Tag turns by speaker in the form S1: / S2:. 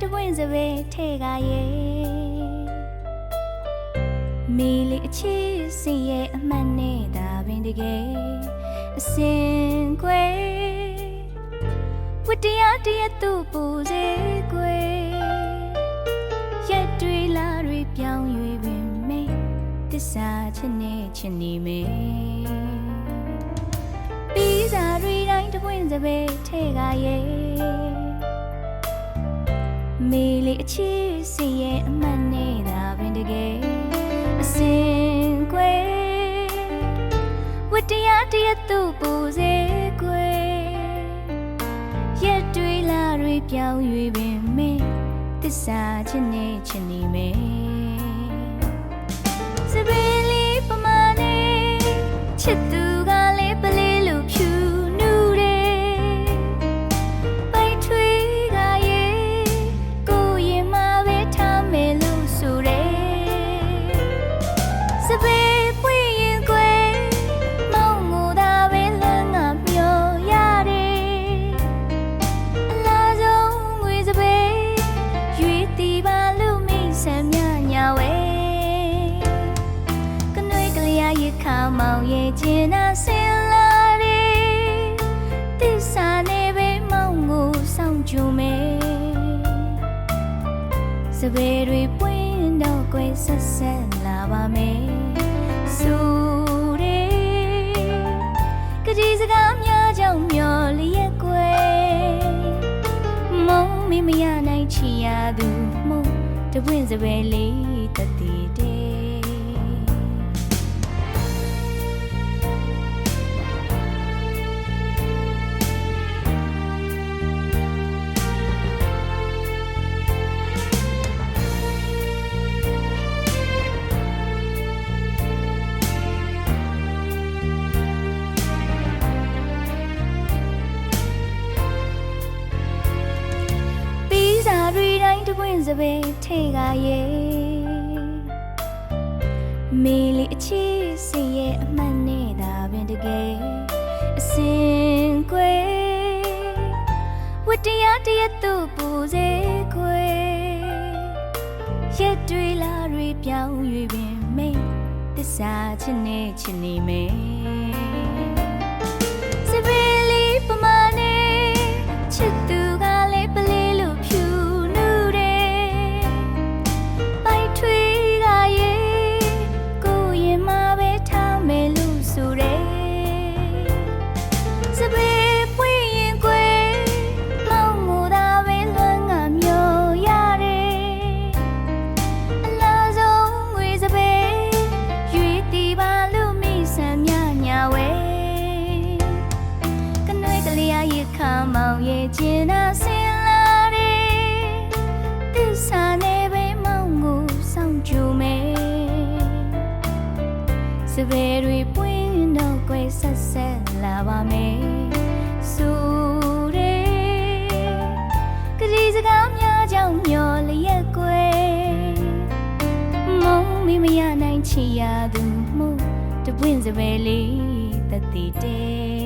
S1: တိုင်းတပွင့်စပယ်ထဲကရဲ့မီလီအချစ်စင်ရဲ့အမှန်နဲ့ဒါပင်တကယ်အစင်ခွဲဝတ္တရားတည်းသူ့ပူစေခွဲရက်တွေလာတွေပြောင်း၍ပင်မေတစ္ဆာချစ်နေချစ်နေမေပြီးစားတွေတိုင်းတပွင့်စပယ်ထဲကရဲ့ မေလီအချစ်စင်ရဲ့အမှန်နဲ့ဒါပင်တကယ်အစင်ခွဲဝတ္တရားတည်းသူ့ပူစေခွဲရက်တွေလာတွေပြောင်း၍ပင်မေတစ္ဆာချစ်နေချစ်နေမေစပယ်လေးပမာနေချစ်သူ မောင်ရဲ့ကျင်နာဆင်လာတယ်သစ္စာနဲ့ပဲမောင်ကိုစောင့်ကြမယ်စပယ်တွေပွင့်တော့ကွယ်ဆက်ဆက်လာပါမယ်ဆိုတယ်ကတိစကားများကြောင့်မျောလျက်ကွယ်မုံမမရနိုင်ချီရသူမှုတပွင့်စပယ်လေးတတိတဲ့ပြီး င်းတပွင့်စပယ်ထဲကရဲ့မေလီအချစ်စင်ရဲ့အမှန်နဲ့ဒါပင်တကယ်အစင်ခွဲဝတ္တရားတည်းသူ့ပူစေခွဲရက်တွေလာတွေပြောင်း၍ပင်မေတစ္ဆာချစ်နေချစ်နေမေစ စပယ်တွေပွင့်တော့ကွယ်ဆက်ဆက်လာပါမယ်ဆိုတယ်ကလေးစကားများကြောင့်မျောလျက်ကွယ်မုံမမရနိုင်ချီရသူမှုတပွင့်စပယ်လေးတတိတဲ့